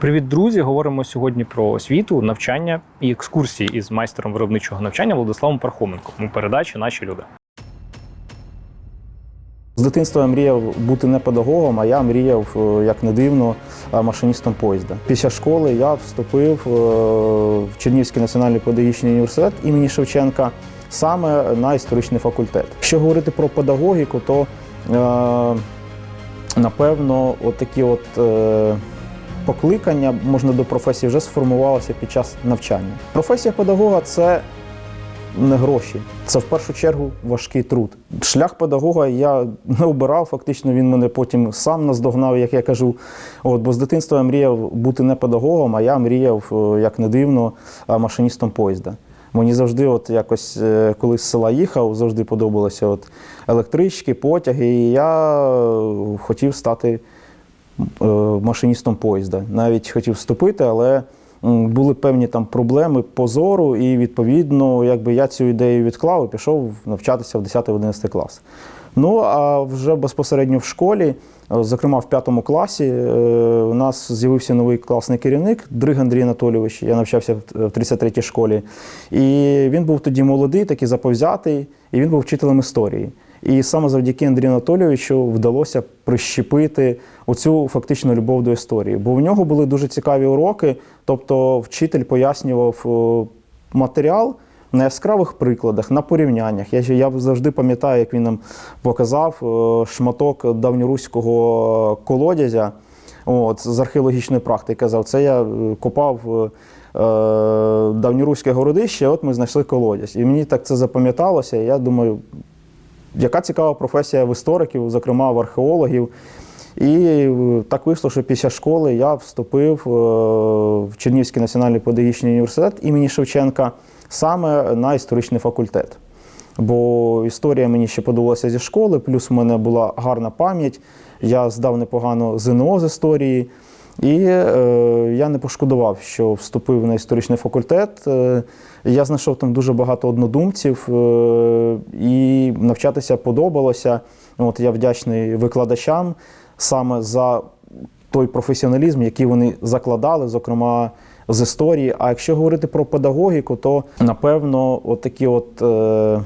Привіт, друзі! Говоримо сьогодні про освіту, навчання і екскурсії із майстером виробничого навчання Владиславом Пархоменком у передачі Наші люди. З дитинства я мріяв бути не педагогом, а я мріяв, е, як не дивно, е, машиністом поїзда. Після школи я вступив е, в Чернівський національний педагогічний університет імені Шевченка саме на історичний факультет. Якщо говорити про педагогіку, то напевно, отакі от. е, Покликання можна до професії вже сформувалося під час навчання. Професія педагога це не гроші. Це в першу чергу важкий труд. Шлях педагога я не обирав, фактично він мене потім сам наздогнав, як я кажу. От, бо з дитинства я мріяв бути не педагогом, а я мріяв, е, як не дивно, е, машиністом поїзда. Мені завжди, от якось, е, коли з села їхав, завжди подобалися от електрички, потяги, і я е, хотів стати е, машиністом поїзда. Навіть хотів вступити, але були певні там проблеми позору, і відповідно, якби я цю ідею відклав і пішов навчатися в 10-11 клас. Ну а вже безпосередньо в школі, е, зокрема в п'ятому класі, е, у нас з'явився новий класний керівник Дриг Андрій Анатолійович. Я навчався в в 33-й школі. І він був тоді молодий, такий заповзятий, і він був вчителем історії. І саме завдяки Андрію Анатолійовичу вдалося прищепити оцю фактично любов до історії. Бо в нього були дуже цікаві уроки. Тобто, вчитель пояснював е, матеріал на яскравих прикладах, на порівняннях. Я, я завжди пам'ятаю, як він нам показав е, шматок давньоруського колодязя. От, з археологічної практики казав, це я е, копав е, давньоруське городище, от ми знайшли колодязь. І мені так це запам'яталося. Я думаю, яка цікава професія в істориків, зокрема в археологів. І так вийшло, що після школи я вступив в Чернівський національний педагогічний університет імені Шевченка саме на історичний факультет. Бо історія мені ще подобалася зі школи, плюс в мене була гарна пам'ять. Я здав непогано ЗНО з історії. І е, я не пошкодував, що вступив на історичний факультет. Е, я знайшов там дуже багато однодумців, е, і навчатися подобалося. От я вдячний викладачам саме за той професіоналізм, який вони закладали, зокрема з історії. А якщо говорити про педагогіку, то напевно, от такі от е,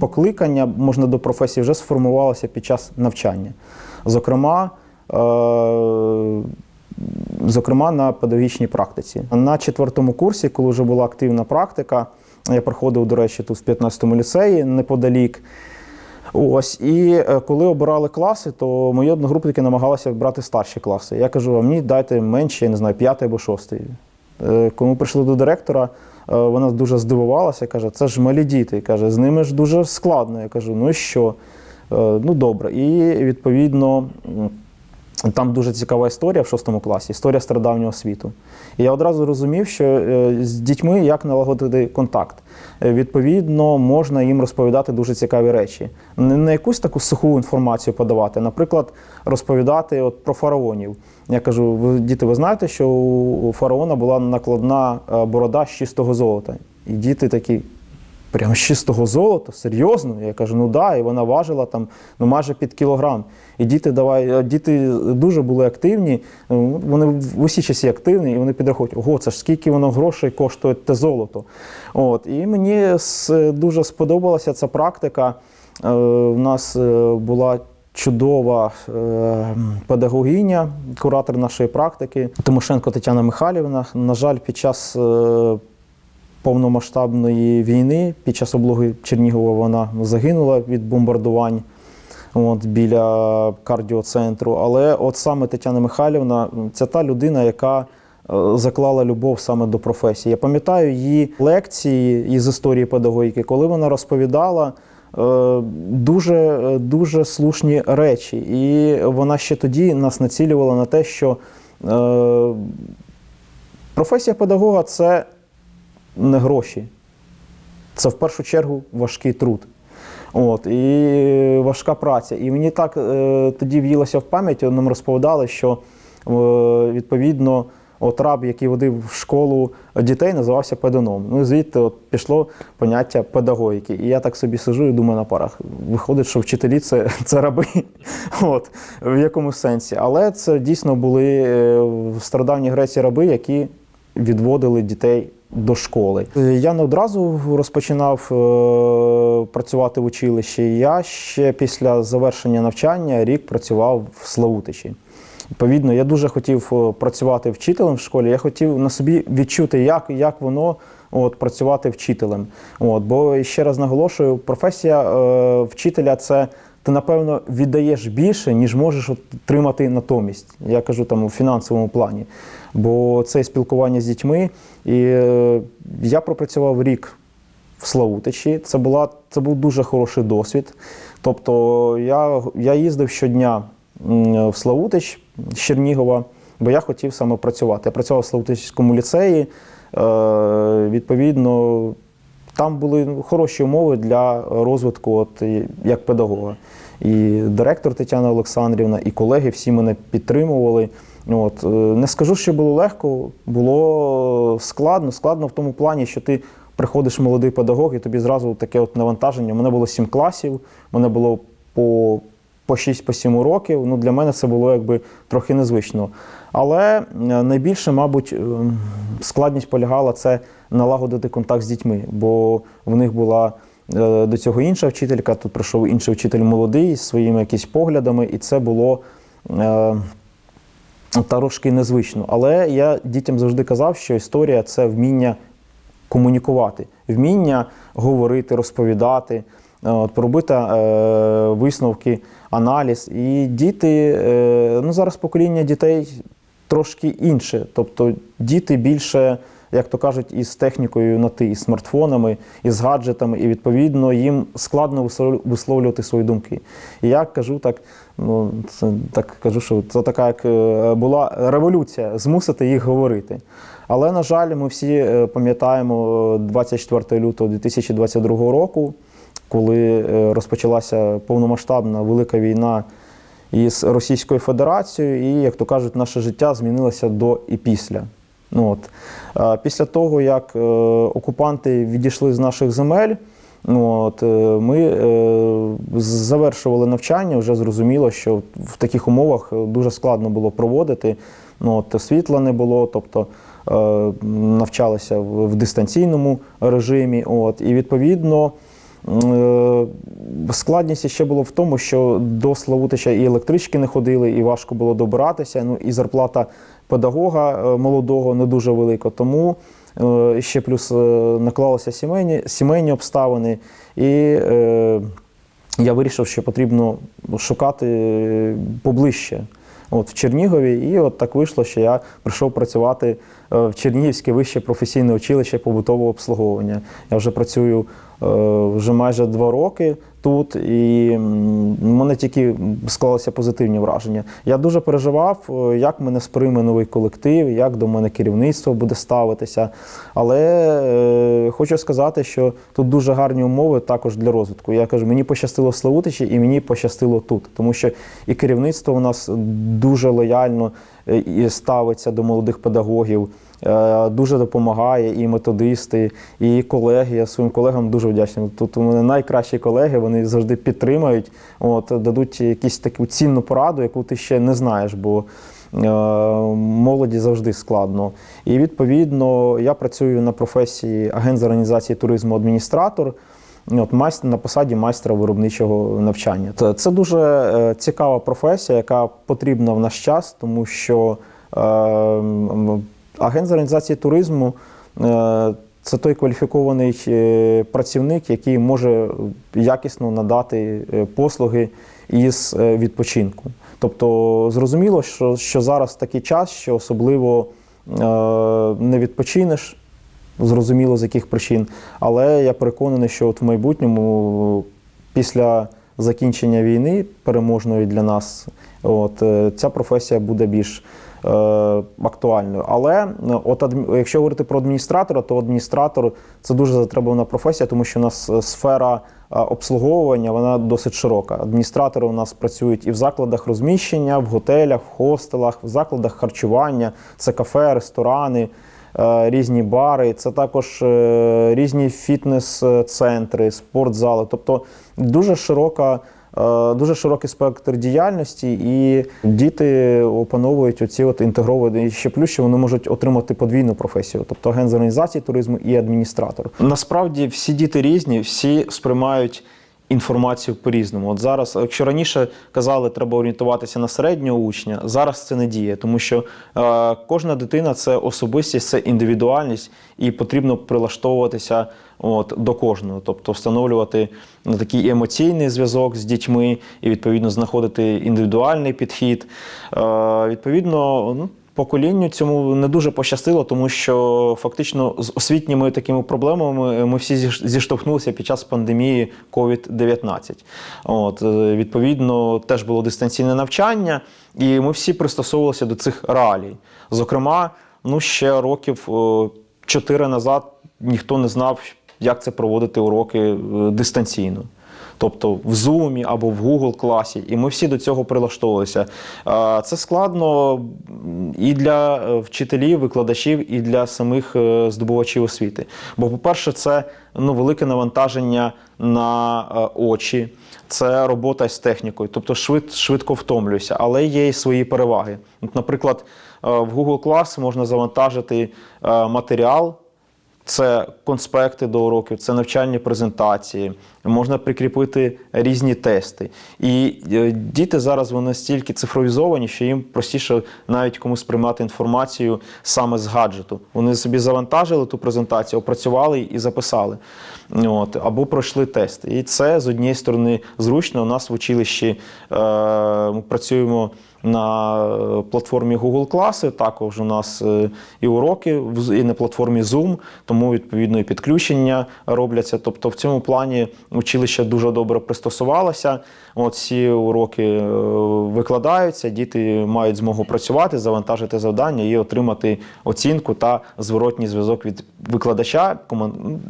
покликання можна до професії вже сформувалося під час навчання. Зокрема, е, зокрема на педагогічній практиці. На четвертому курсі, коли вже була активна практика, я проходив, до речі, тут в 15-му ліцеї неподалік. Ось, і е, коли обирали класи, то мої одногрупники намагалися брати старші класи. Я кажу, а мені дайте менші, я не знаю, п'ятий або шостий. Е, Коли ми прийшли до директора, е, вона дуже здивувалася, каже, це ж малі діти. Каже, з ними ж дуже складно. Я кажу, ну і що? Е, Ну добре. І відповідно. Там дуже цікава історія в шостому класі, історія стародавнього світу. І я одразу розумів, що е, з дітьми як налагодити контакт. Е, Відповідно, можна їм розповідати дуже цікаві речі. Не, не якусь таку суху інформацію подавати, наприклад, розповідати от про фараонів. Я кажу: ви діти, ви знаєте, що у фараона була накладна е, борода з чистого золота. І діти такі. Прямо з чистого золота, серйозно. Я кажу, ну да, і вона важила там ну майже під кілограм. І діти давай, діти дуже були активні. ну, Вони в усі часи активні, і вони підраховують, ого, це ж скільки воно грошей коштує те золото. От і мені дуже сподобалася ця практика. Е, У нас е, була. Чудова е, педагогиня, куратор нашої практики Тимошенко Тетяна Михайлівна. На жаль, під час е, повномасштабної війни під час облоги Чернігова вона загинула від бомбардувань от, біля кардіоцентру. Але от саме Тетяна Михайлівна це та людина, яка е, заклала любов саме до професії. Я пам'ятаю її лекції із історії педагогіки, коли вона розповідала. е, Дуже дуже слушні речі, і вона ще тоді нас націлювала на те, що е, професія педагога це не гроші. Це в першу чергу важкий труд. От, і важка праця. І мені так е, тоді в'їлося в пам'ять, нам розповідали, що е, відповідно От раб, який водив в школу дітей, називався педаном. Ну звідти от пішло поняття педагогіки. І я так собі сижу і думаю на парах. Виходить, що вчителі це, це раби, от, в якомусь сенсі. Але це дійсно були е, в стародавній Греції раби, які відводили дітей до школи. Я не одразу розпочинав е, працювати в училищі. Я ще після завершення навчання рік працював в Славутичі. Відповідно, я дуже хотів е, працювати вчителем в школі. Я хотів на собі відчути, як, як воно от, працювати вчителем. От, бо ще раз наголошую, професія е, вчителя це ти, напевно, віддаєш більше, ніж можеш отримати натомість. Я кажу там у фінансовому плані. Бо це спілкування з дітьми. І е, я пропрацював рік в Славутичі. Це, була, це був дуже хороший досвід. Тобто я, я їздив щодня в Славутич з Чернігова, бо я хотів саме працювати. Я працював в Славутичському ліцеї. Е, відповідно, там були хороші умови для розвитку от, як педагога. І директор Тетяна Олександрівна, і колеги всі мене підтримували. От, е, не скажу, що було легко, було складно. Складно в тому плані, що ти приходиш молодий педагог, і тобі зразу таке от навантаження. У мене було сім класів, мене було по, по 6-7 років. Ну, для мене це було якби трохи незвично. Але е, найбільше, мабуть, е, складність полягала це налагодити контакт з дітьми, бо в них була е, до цього інша вчителька, тут прийшов інший вчитель молодий зі своїми якісь поглядами, і це було. е, Трошки незвично. Але я дітям завжди казав, що історія це вміння комунікувати, вміння говорити, розповідати, е, от, робити е, висновки, аналіз. І діти, е, ну зараз покоління дітей трошки інше. Тобто діти більше, як то кажуть, із технікою на ти, із смартфонами, із гаджетами, і відповідно їм складно висловлювати свої думки. І я кажу так, ну це так кажу, що це така як е, була революція змусити їх говорити. Але, на жаль, ми всі е, пам'ятаємо е, 24 лютого 2022 року, коли е, розпочалася повномасштабна велика війна із Російською Федерацією, і, як то кажуть, наше життя змінилося до і після. Ну, от. Після того, як е, окупанти відійшли з наших земель, ну, от, е, ми е, завершували навчання, вже зрозуміло, що в таких умовах дуже складно було проводити. Ну, от, світла не було, тобто навчалися в, дистанційному режимі. От, і відповідно. Складність ще було в тому, що до Славутича і електрички не ходили, і важко було добиратися. Ну і зарплата педагога е, молодого не дуже велика. Тому е, ще плюс е, наклалися сімейні, сімейні обставини, і я вирішив, що потрібно шукати поближче. От в Чернігові, і от так вийшло, що я прийшов працювати в Чернігівське вище професійне училище побутового обслуговування. Я вже працюю вже майже два роки тут, і мене тільки склалися позитивні враження. Я дуже переживав, е, як мене сприйме новий колектив, як до мене керівництво буде ставитися. Але е, хочу сказати, що тут дуже гарні умови також для розвитку. Я кажу, мені пощастило в Славутичі і мені пощастило тут, тому що і керівництво у нас дуже лояльно е, ставиться до молодих педагогів. Е, Дуже допомагає і методисти, і колеги. Я своїм колегам дуже вдячний. Тут у мене найкращі колеги, вони завжди підтримують, от, дадуть якусь таку цінну пораду, яку ти ще не знаєш, бо е, молоді завжди складно. І відповідно я працюю на професії агент з організації туризму адміністратор. От майстер на посаді майстра виробничого навчання. Це, дуже е, цікава професія, яка потрібна в наш час, тому що агент з організації туризму е, це той кваліфікований е, працівник, який може якісно надати е, послуги із відпочинку. Тобто зрозуміло, що, що зараз такий час, що особливо не відпочинеш, зрозуміло з яких причин. Але я переконаний, що от в майбутньому, після закінчення війни, переможної для нас, от, ця професія буде більш актуальною. Але е, от, якщо говорити про адміністратора, то адміністратор це дуже затребувана професія, тому що у нас е, сфера обслуговування вона досить широка. Адміністратори у нас працюють і в закладах розміщення, в готелях, в хостелах, в закладах харчування, це кафе, ресторани, е, різні бари, це також е, різні фітнес-центри, спортзали. Тобто дуже широка. Е, Дуже широкий спектр діяльності, і діти опановують оці от інтегровані ще плюс, що вони можуть отримати подвійну професію, тобто агент з організації туризму і адміністратор. Насправді всі діти різні, всі сприймають інформацію по-різному. От зараз, якщо раніше казали, треба орієнтуватися на середнього учня, зараз це не діє, тому що е, кожна дитина це особистість, це індивідуальність, і потрібно прилаштовуватися от, до кожного, тобто встановлювати такий емоційний зв'язок з дітьми і відповідно знаходити індивідуальний підхід. Е, відповідно, ну. Поколінню цьому не дуже пощастило, тому що фактично з освітніми такими проблемами ми всі зіш- зіштовхнулися під час пандемії COVID-19. От, е, відповідно, теж було дистанційне навчання, і ми всі пристосовувалися до цих реалій. Зокрема, ну ще років е, чотири назад ніхто не знав, як це проводити уроки е, дистанційно. Тобто в Zoom або в Google класі, і ми всі до цього прилаштовувалися. Це складно і для е, вчителів, викладачів, і для самих е, здобувачів освіти. Бо, по-перше, це ну, велике навантаження на е, очі, це робота з технікою, тобто швид, швидко втомлююся, але є і свої переваги. От, наприклад, в Google Class можна завантажити матеріал. Це конспекти до уроків, це навчальні презентації, можна прикріпити різні тести. І е, діти зараз вони настільки цифровізовані, що їм простіше навіть комусь приймати інформацію саме з гаджету. Вони собі завантажили ту презентацію, опрацювали і записали. От, або пройшли тест. І це з однієї сторони зручно. У нас в училищі е, ми працюємо на е, платформі Google Класи. Також у нас е, і уроки і на платформі Zoom, тому відповідно і підключення робляться. Тобто в цьому плані училище дуже добре пристосувалося. Всі уроки е, викладаються, діти мають змогу працювати, завантажити завдання і отримати оцінку та зворотній зв'язок від викладача.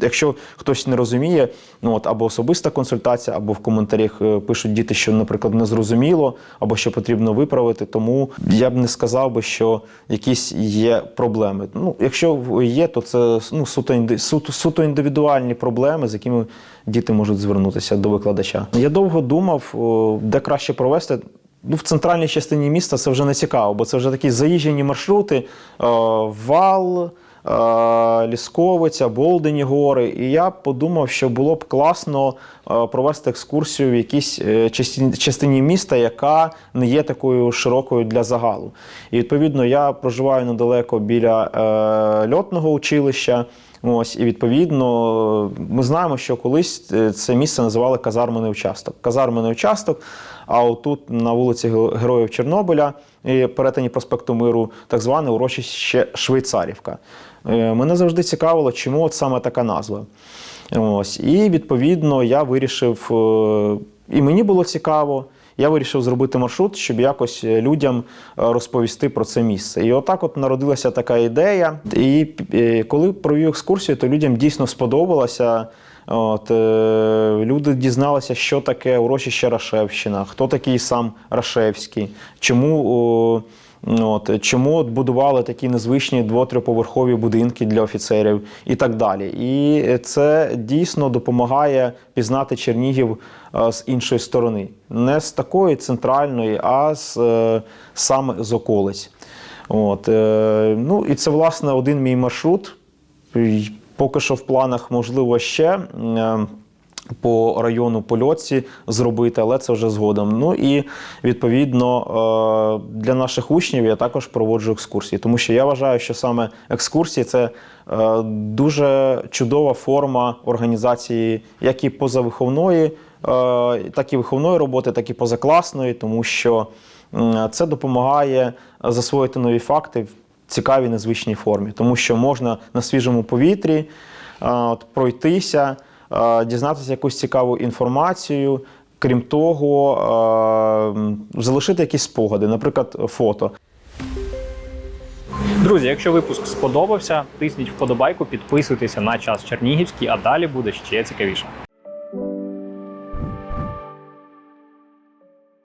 Якщо хтось не розуміє, ну от або особиста консультація, або в коментарях пишуть діти, що, наприклад, не зрозуміло, або що потрібно виправити. Тому я б не сказав би, що якісь є проблеми. Ну, якщо є, то це ну, суто, суто, індивідуальні проблеми, з якими діти можуть звернутися до викладача. Я довго думав, де краще провести. Ну, в центральній частині міста це вже не цікаво, бо це вже такі заїжджені маршрути, вал, Лісковиця, Болдені гори. І я подумав, що було б класно е, провести екскурсію в якійсь е, частині, міста, яка не є такою широкою для загалу. І відповідно я проживаю недалеко біля е, льотного училища. Ось і відповідно ми знаємо, що колись е, це місце називали казармений участок. Казармений участок. А отут на вулиці Героїв Чорнобиля і перетині проспекту Миру, так зване урочище Швейцарівка. Е, Мене завжди цікавило, чому от саме така назва. Ось і відповідно я вирішив, е, і мені було цікаво. Я вирішив зробити маршрут, щоб якось людям е, розповісти про це місце. І отак от народилася така ідея. І коли провів екскурсію, то людям дійсно сподобалося. От, люди дізналися, що таке урочище Рашевщина, хто такий сам Рашевський, чому, о, от, чому от будували такі незвичні двотрьоповерхові будинки для офіцерів і так далі. І це дійсно допомагає пізнати Чернігів е, з іншої сторони. Не з такої центральної, а з, е, саме з околиць. От, е, ну, і це, власне, один мій маршрут. Поки що в планах, можливо, ще е, по району Польотці зробити, але це вже згодом. Ну і відповідно е, для наших учнів я також проводжу екскурсії, тому що я вважаю, що саме екскурсії це е, дуже чудова форма організації як і позавиховної, е, так і виховної роботи, так і позакласної, тому що це допомагає засвоїти нові факти в цікавій незвичній формі, тому що можна на свіжому повітрі от, пройтися, дізнатися якусь цікаву інформацію. Крім того, е, залишити якісь спогади, наприклад, фото. Друзі, якщо випуск сподобався, тисніть вподобайку, підписуйтеся на час Чернігівський, а далі буде ще цікавіше.